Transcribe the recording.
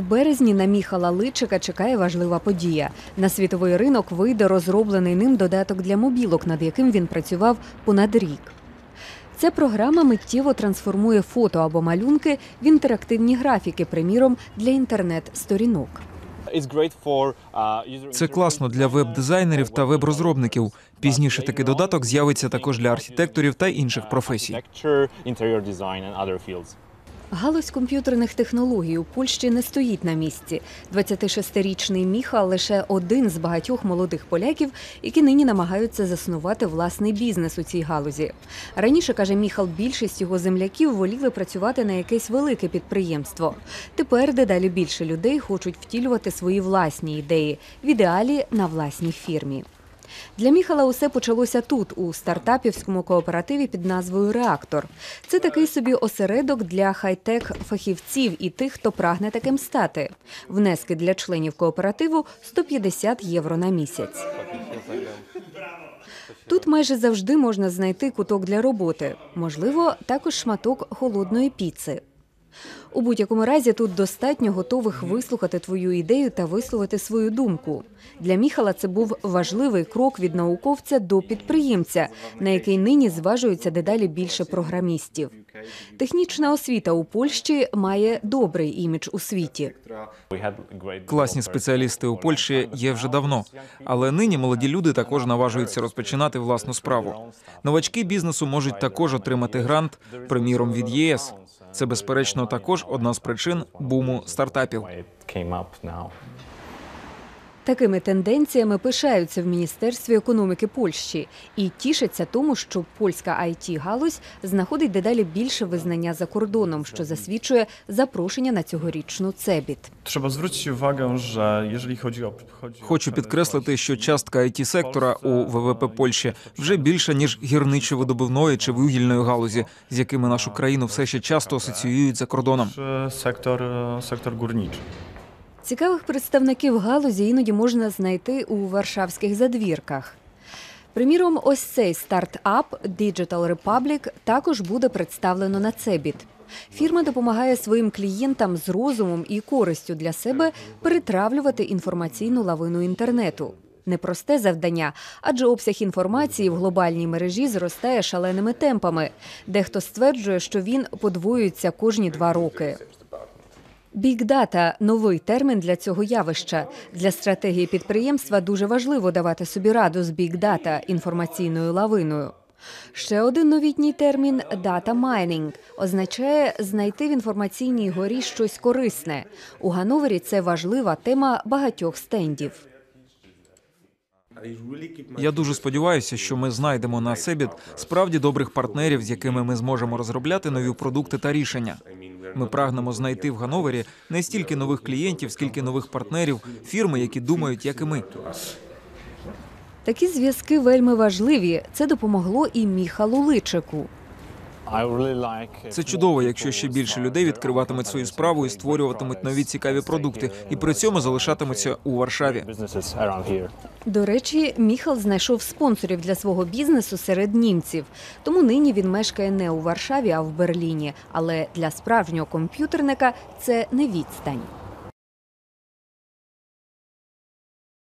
У березні на Міхала Личика чекає важлива подія. На світовий ринок вийде розроблений ним додаток для мобілок, над яким він працював понад рік. Ця програма миттєво трансформує фото або малюнки в інтерактивні графіки, приміром для інтернет-сторінок. Це класно для веб-дизайнерів та веб-розробників. Пізніше такий додаток з'явиться також для архітекторів та інших професій. Галузь комп'ютерних технологій у Польщі не стоїть на місці. 26-річний Міхал лише один з багатьох молодих поляків, які нині намагаються заснувати власний бізнес у цій галузі. Раніше каже Міхал, більшість його земляків воліли працювати на якесь велике підприємство. Тепер дедалі більше людей хочуть втілювати свої власні ідеї в ідеалі на власній фірмі. Для Міхала усе почалося тут, у стартапівському кооперативі під назвою Реактор. Це такий собі осередок для хай-тек фахівців і тих, хто прагне таким стати. Внески для членів кооперативу 150 євро на місяць. Тут майже завжди можна знайти куток для роботи. Можливо, також шматок холодної піци. У будь-якому разі тут достатньо готових вислухати твою ідею та висловити свою думку. Для Міхала це був важливий крок від науковця до підприємця, на який нині зважується дедалі більше програмістів. Технічна освіта у Польщі має добрий імідж у світі. Класні спеціалісти у Польщі є вже давно, але нині молоді люди також наважуються розпочинати власну справу. Новачки бізнесу можуть також отримати грант, приміром від ЄС. Це безперечно також одна з причин буму стартапів. Такими тенденціями пишаються в Міністерстві економіки Польщі і тішаться тому, що польська it галузь знаходить дедалі більше визнання за кордоном, що засвідчує запрошення на цьогорічну цебіт. Trzeba zwrócić uwagę, że jeżeli chodzi o Хочу підкреслити, що частка it сектора у ВВП Польщі вже більша ніж гірничо-видобувної чи вугільної галузі, з якими нашу країну все ще часто асоціюють за кордоном. E, sektor górniczy. Цікавих представників галузі іноді можна знайти у варшавських задвірках. Приміром, ось цей стартап Digital Republic також буде представлено на Цебіт. Фірма допомагає своїм клієнтам з розумом і користю для себе перетравлювати інформаційну лавину інтернету. Непросте завдання, адже обсяг інформації в глобальній мережі зростає шаленими темпами. Дехто стверджує, що він подвоюється кожні два роки. Бік-дата – новий термін для цього явища. Для стратегії підприємства дуже важливо давати собі раду з бік-дата – інформаційною лавиною. Ще один новітній термін дата майнінг означає знайти в інформаційній горі щось корисне. У Гановері це важлива тема багатьох стендів. Я дуже сподіваюся, що ми знайдемо на Себіт справді добрих партнерів, з якими ми зможемо розробляти нові продукти та рішення. Ми прагнемо знайти в Гановері не стільки нових клієнтів, скільки нових партнерів, фірми, які думають, як і ми. Такі зв'язки вельми важливі. Це допомогло і Міхалу Личику. Це чудово, якщо ще більше людей відкриватимуть свою справу і створюватимуть нові цікаві продукти, і при цьому залишатимуться у Варшаві. До речі, Міхал знайшов спонсорів для свого бізнесу серед німців. Тому нині він мешкає не у Варшаві, а в Берліні. Але для справжнього комп'ютерника це не відстань.